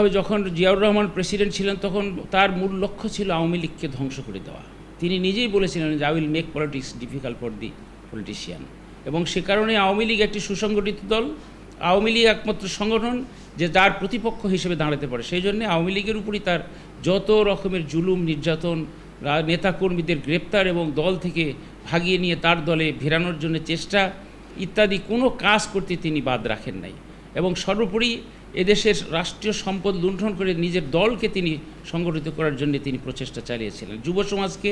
তবে যখন জিয়াউর রহমান প্রেসিডেন্ট ছিলেন, তখন তার মূল লক্ষ্য ছিল আওয়ামী লীগকে ধ্বংস করে দেওয়া। তিনি নিজেই বলেছিলেন যে I will make politics difficult for the politician এবং সে কারণে আওয়ামী লীগ একটি সুসংগঠিত দল, আওয়ামী লীগ একমাত্র সংগঠন যে তার প্রতিপক্ষ হিসেবে দাঁড়াতে পারে। সেই জন্য আওয়ামী লীগের উপরই তার যত রকমের জুলুম, নির্যাতন নেতাকর্মীদের গ্রেপ্তার এবং দল থেকে ভাগিয়ে নিয়ে তার দলে ভেরানোর জন্য চেষ্টা ইত্যাদি কোনো কাজ করতে তিনি বাদ রাখেন নাই। এবং সর্বোপরি এদেশের রাষ্ট্রীয় সম্পদ লুণ্ঠন করে নিজের দলকে তিনি সংগঠিত করার জন্য তিনি প্রচেষ্টা চালিয়েছিলেন। যুব সমাজকে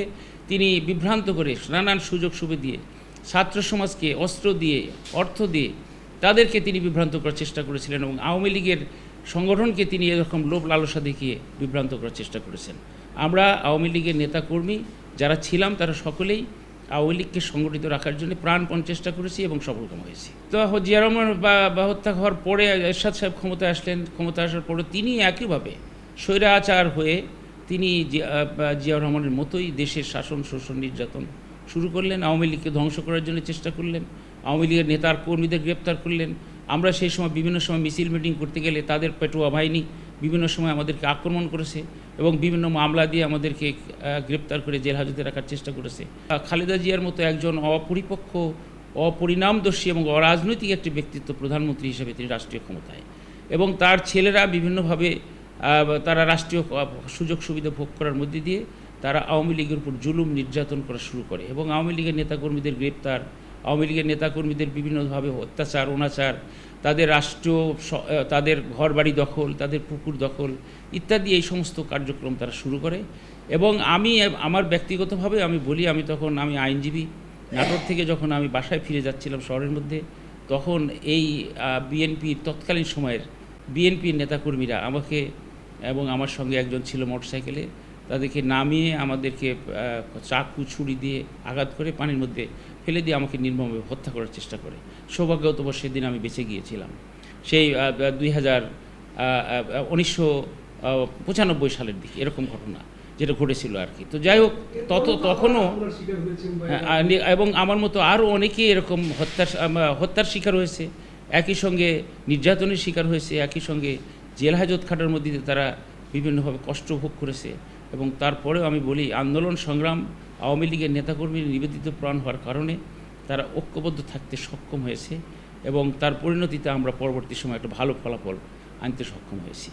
তিনি বিভ্রান্ত করে নানান সুযোগ সুবিধা দিয়ে, ছাত্র সমাজকে অস্ত্র দিয়ে, অর্থ দিয়ে তাদেরকে তিনি বিভ্রান্ত করার চেষ্টা করেছিলেন এবং আওয়ামী লীগের সংগঠনকে তিনি এরকম লোভ লালসা দেখিয়ে বিভ্রান্ত করার চেষ্টা করেছেন। আমরা আওয়ামী লীগের নেতাকর্মী, যারা ছিলাম তারা সকলেই আওয়ামী লীগকে সংগঠিত রাখার জন্য প্রাণপণ চেষ্টা করেছি এবং সফলকাম হয়েছি। তো জিয়া রহমান বা হত্যা হওয়ার পরে এরশাদ সাহেব ক্ষমতায় আসলেন ক্ষমতা আসার পরে তিনি একইভাবে স্বৈরাচার হয়ে তিনি জিয়া- রহমানের মতোই দেশের শাসন, শোষণ, নির্যাতন শুরু করলেন, আওয়ামী লীগকে ধ্বংস করার জন্য চেষ্টা করলেন, আওয়ামী লীগের নেতার কর্মীদের গ্রেপ্তার করলেন। আমরা সেই সময় বিভিন্ন সময় মিছিল মিটিং করতে গেলে তাদের পেটুয়া বাহিনী বিভিন্ন সময় আমাদেরকে আক্রমণ করেছে এবং বিভিন্ন মামলা দিয়ে আমাদেরকে গ্রেপ্তার করে জেল হাজতে রাখার চেষ্টা করেছে। খালেদা জিয়ার মতো একজন অপরিপক্ষ অপরিণামদর্শী এবং অরাজনৈতিক একটি ব্যক্তিত্ব প্রধানমন্ত্রী হিসেবে তিনি রাষ্ট্রীয় ক্ষমতায়। এবং তার ছেলেরা বিভিন্নভাবে তারা রাষ্ট্রীয় সুযোগ সুবিধা ভোগ করার মধ্যে দিয়ে তারা আওয়ামী লীগের উপর জুলুম নির্যাতন করা শুরু করে এবং আওয়ামী লীগের নেতাকর্মীদের গ্রেপ্তার আওয়ামী লীগের নেতাকর্মীদের বিভিন্নভাবে অত্যাচার, অনাচার, তাদের রাষ্ট্র তাদের ঘরবাড়ি দখল, তাদের পুকুর দখল ইত্যাদি এই সমস্ত কার্যক্রম তারা শুরু করে। এবং আমি, আমার ব্যক্তিগতভাবে আমি বলি, আমি তখন আমি আইনজীবী, নাটোর থেকে যখন আমি বাসায় ফিরে যাচ্ছিলাম শহরের মধ্যে, তখন এই বিএনপির তৎকালীন সময়ের বিএনপির নেতাকর্মীরা আমাকে এবং আমার সঙ্গে একজন ছিল মোটরসাইকেলে, তাদেরকে নামিয়ে আমাদেরকে চাকু, ছুরি দিয়ে আঘাত করে পানির মধ্যে ফেলে দিয়ে আমাকে নির্মমভাবে হত্যা করার চেষ্টা করে। সৌভাগ্যতবশ সেদিন আমি বেঁচে গিয়েছিলাম। সেই দুই হাজার উনিশশো পঁচানব্বই সালের দিকে এরকম ঘটনা যেটা ঘটেছিল আর কি। তো যাই হোক তত তখনও হ্যাঁ, এবং আমার মতো আরও অনেকেই এরকম হত্যার হত্যার শিকার হয়েছে। একই সঙ্গে নির্যাতনের শিকার হয়েছে একই সঙ্গে জেল হাজত খাটার মধ্যে তারা বিভিন্নভাবে কষ্ট ভোগ করেছে। এবং তারপরেও আমি বলি আন্দোলন সংগ্রাম আওয়ামী লীগের নেতাকর্মীর নিবেদিত প্রাণ হওয়ার কারণে তারা ঐক্যবদ্ধ থাকতে সক্ষম হয়েছে এবং তার পরিণতিতে আমরা পরবর্তী সময়ে একটা ভালো ফলাফল আনতে সক্ষম হয়েছি।